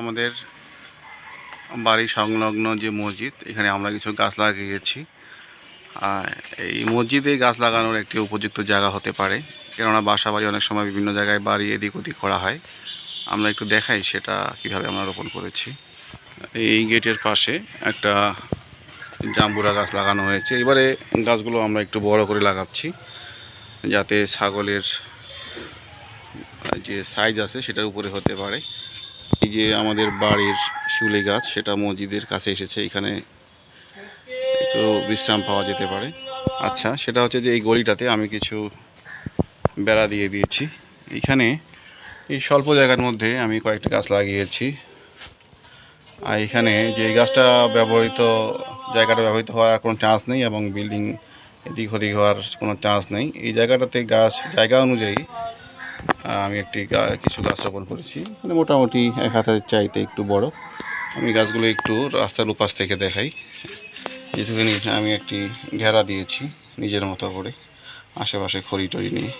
আমাদের বাড়ি সংলগ্ন যে মসজিদ, এখানে আমরা কিছু গাছ লাগিয়েছি। আর এই মসজিদে গাছ লাগানোর একটি উপযুক্ত জায়গা হতে পারে, কেননা বাসা বাড়ি অনেক সময় বিভিন্ন জায়গায় বাড়ি এদিক ওদিক করা হয়। আমরা একটু দেখাই সেটা কীভাবে আমরা রোপণ করেছি। এই গেটের পাশে একটা জাম্বুরা গাছ লাগানো হয়েছে। এবারে গাছগুলো আমরা একটু বড় করে লাগাচ্ছি, যাতে ছাগলের যে সাইজ আছে সেটার উপরে হতে পারে। এই যে আমাদের বাড়ির শিউলি গাছ, সেটা মসজিদের কাছে এসেছে। এখানে একটু বিশ্রাম পাওয়া যেতে পারে। আচ্ছা সেটা হচ্ছে যে এই গলিটাতে আমি কিছু বেড়া দিয়ে দিয়েছি। এখানে এই স্বল্প জায়গার মধ্যে আমি কয়েকটা গাছ লাগিয়েছি। আর এখানে যে গাছটা ব্যবহৃত, জায়গাটা ব্যবহৃত হওয়ার কোনো চান্স নেই এবং বিল্ডিং এদিক ওদিক হওয়ার কোনো চান্স নেই। এই জায়গাটাতে গাছ, জায়গা অনুযায়ী আমি একটি কিছু গাছ রোপণ করেছি। মানে মোটামুটি এক হাতের চাইতে একটু বড়। আমি গাছগুলো একটু রাস্তার উপাস থেকে দেখাই। যেটুকুনি আমি একটি ঘেরা দিয়েছি নিজের মতো করে, আশেপাশে খড়ি টড়ি নিয়ে।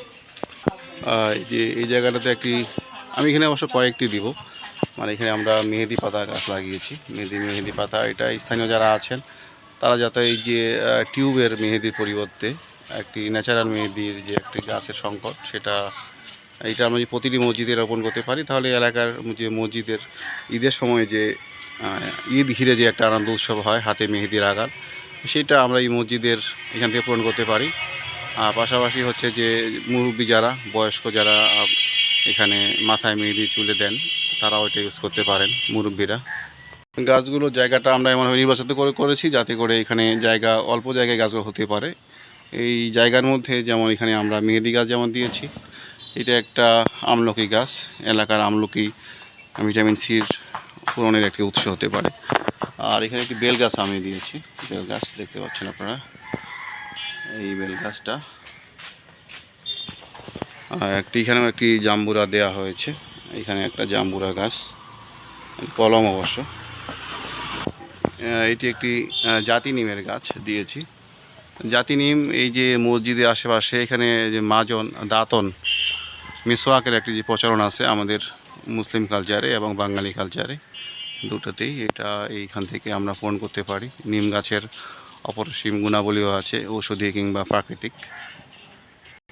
যে এই জায়গাটাতে একটি, আমি এখানে অবশ্য কয়েকটি দিব। মানে এখানে আমরা মেহেদি পাতা গাছ লাগিয়েছি। মেহেদি মেহেদি পাতা, এটা স্থানীয় যারা আছেন, তারা যাতে এই যে টিউবের মেহেদির পরিবর্তে একটি ন্যাচারাল মেহেদির যে একটি গাছের সংকট, সেটা এটা আমরা যদি প্রতিটি মসজিদে রোপণ করতে পারি, তাহলে এলাকার যে মসজিদের ঈদের সময় যে ঈদ ঘিরে যে একটা আনন্দ উৎসব হয়, হাতে মেহেদির আগান সেটা আমরা এই মসজিদের এখান থেকে পূরণ করতে পারি। আর পাশাপাশি হচ্ছে যে, মুরব্বী যারা, বয়স্ক যারা এখানে মাথায় মেহেদি, চুলে দেন, তারাও এটা ইউজ করতে পারেন, মুরব্বীরা। গাছগুলো জায়গাটা আমরা এমনভাবে নির্বাচিত করে করেছি, যাতে করে এখানে জায়গা, অল্প জায়গায় গাছগুলো হতে পারে। এই জায়গার মধ্যে যেমন এখানে আমরা মেহেদি গাছ যেমন দিয়েছি এটা একটা আমলকি গাছ। এলাকার আমলকি ভিটামিন সির পূরণের একটি উৎস হতে পারে। আর এখানে একটি বেল গাছ আমি দিয়েছি। বেল গাছ দেখতে পাচ্ছেন আপনারা? এই বেল গাছটা আর একটি এখানেও একটি জাম্বুরা দেয়া হয়েছে। এখানে একটা জাম্বুরা গাছ। কলম অবশ্য। এটি একটি জাতি নিমের গাছ দিয়েছি। জাতি নিম, এই যে মসজিদের আশেপাশে এখানে যে মাজন, দাঁতন মিসওয়াকের একটি যে প্রচলন আছে আমাদের মুসলিম কালচারে এবং বাঙালি কালচারে, দুটোতেই এটা এইখান থেকে আমরা পূরণ করতে পারি। নিম গাছের অপরিসীম গুণাবলীও আছে, ঔষধি কিংবা প্রাকৃতিক।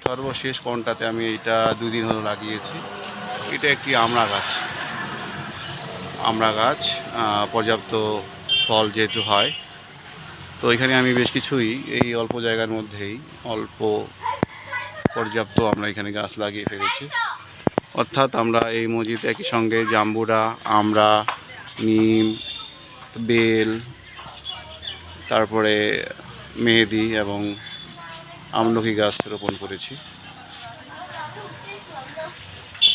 সর্বশেষ কোনটাতে আমি এটা দুই দিন হলো লাগিয়েছি। এটা একটি আমড়া গাছ। আমড়া গাছ পর্যাপ্ত ফল যেহেতু হয়, তো এখানে আমি বেশ কিছুই এই অল্প জায়গার মধ্যেই অল্প পর্যাপ্ত আমরা এখানে গাছ লাগিয়ে ফেলেছি। অর্থাৎ আমরা এই মসজিদ একই সঙ্গে জাম্বুরা, আমরা, নিম, বেল, তারপরে মেহেদি এবং আমলকি গাছ রোপণ করেছি।